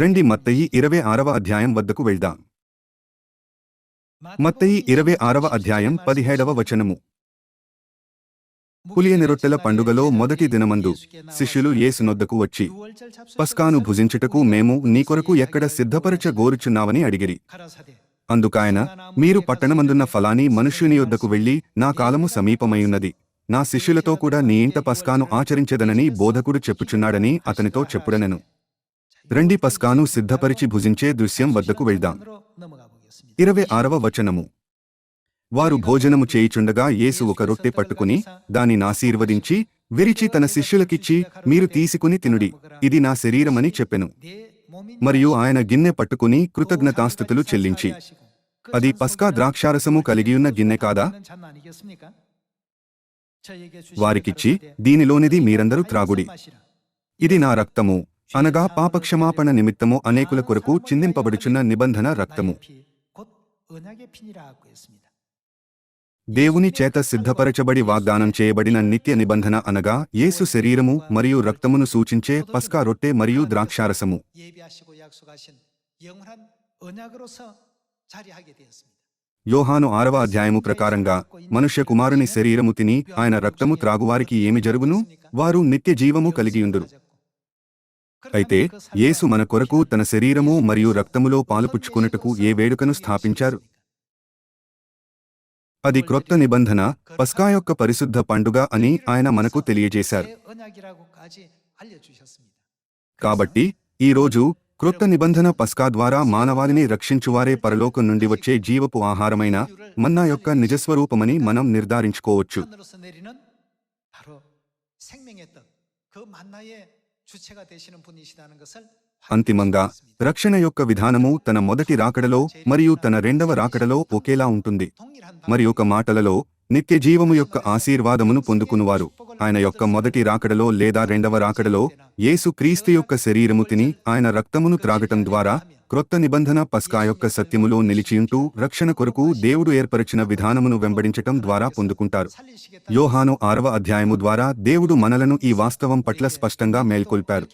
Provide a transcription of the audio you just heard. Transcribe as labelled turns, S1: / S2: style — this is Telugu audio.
S1: రండి మత్తయి ఇరవై ఆరవ అధ్యాయం వద్దకు వెళ్దాం. మత్తయి ఇరవై ఆరవ అధ్యాయం పదిహేడవ వచనము. పులియని రొట్టెల పండుగలో మొదటి దినమందు శిష్యులు యేసునొద్దకు వచ్చి పస్కాను భుజించుటకు మేము నీ కొరకు ఎక్కడ సిద్ధపరచ గోరుచున్నావని అడిగిరి. అందుకాయన మీరు పట్టణమందున్న ఫలాని మనుష్యుని యొద్దకు వెళ్ళి నా కాలము సమీపమైయున్నది. నా శిష్యులతో కూడా నీ ఇంట పస్కాను ఆచరించెదనని బోధకుడు చెప్పుచున్నాడని అతనితో చెప్పుడనెను. రండి పస్కాను సిద్ధపరిచి భుజించే దృశ్యం వద్దకు వెళ్దాం. ఇరవై ఆరవ వచనము. వారు భోజనము చేయిచుండగా యేసు ఒక రొట్టె పట్టుకుని దాని నాశీర్వదించి విరిచి తన శిష్యులకిచ్చి మీరు తీసుకుని తినుడి ఇది నా శరీరమని చెప్పెను. మరియు ఆయన గిన్నె పట్టుకుని కృతజ్ఞతాస్థుతులు చెల్లించి అది పస్కా ద్రాక్షారసము కలిగియున్న గిన్నె కాదా? వారికిచ్చి దీనిలోనిది మీరందరూ త్రాగుడి ఇది నా రక్తము. అనగా పాపక్షమాపణ నిమిత్తము అనేకుల కొరకు చిందింపబడుచున్న నిబంధన రక్తము. దేవుని చేత సిద్ధపరచబడి వాగ్దానం చేయబడిన నిత్య నిబంధన అనగా యేసు శరీరము మరియు రక్తమును సూచించే పస్కా రొట్టె మరియు ద్రాక్షారసము. యోహాను ఆరవ అధ్యాయము ప్రకారంగా మనుష్య కుమారుని శరీరము తిని ఆయన రక్తము త్రాగువారికి ఏమి జరుగును? వారు నిత్య జీవము కలిగియుందురు అయితే యేసు మన కొరకు తన శరీరము మరియు రక్తములో పాలుపుచ్చుకున్నట్టుకు ఏ వేడుకను స్థాపించారు? అది క్రొత్త నిబంధన పస్కా యొక్క పరిశుద్ధ పండుగ అని ఆయన మనకు తెలియజేశారు. కాబట్టి ఈరోజు క్రొత్త నిబంధన పస్కా ద్వారా మానవాళిని రక్షించువారే పరలోకం నుండి వచ్చే జీవపు ఆహారమైన మన్నా యొక్క నిజస్వరూపమని మనం నిర్ధారించుకోవచ్చు. అంతిమంగా రక్షణ యొక్క విధానము తన మొదటి రాకడలో మరియు తన రెండవ రాకడలో ఒకేలా ఉంటుంది మరి ఒక మాటలలో నిత్యజీవము యొక్క ఆశీర్వాదమును పొందుకునువారు. ఆయన యొక్క మొదటి రాకడలో లేదా రెండవ రాకడలో యేసు క్రీస్తు యొక్క శరీరము తిని ఆయన రక్తమును త్రాగటం ద్వారా క్రొత్త నిబంధన పస్కా యొక్క సత్యములో నిలిచియుంటూ రక్షణ కొరకు దేవుడు ఏర్పరిచిన విధానమును వెంబడించటం ద్వారా పొందుకుంటారు. యోహాను ఆరవ అధ్యాయము ద్వారా దేవుడు మనలను ఈ వాస్తవం పట్ల స్పష్టంగా మేల్కొల్పారు.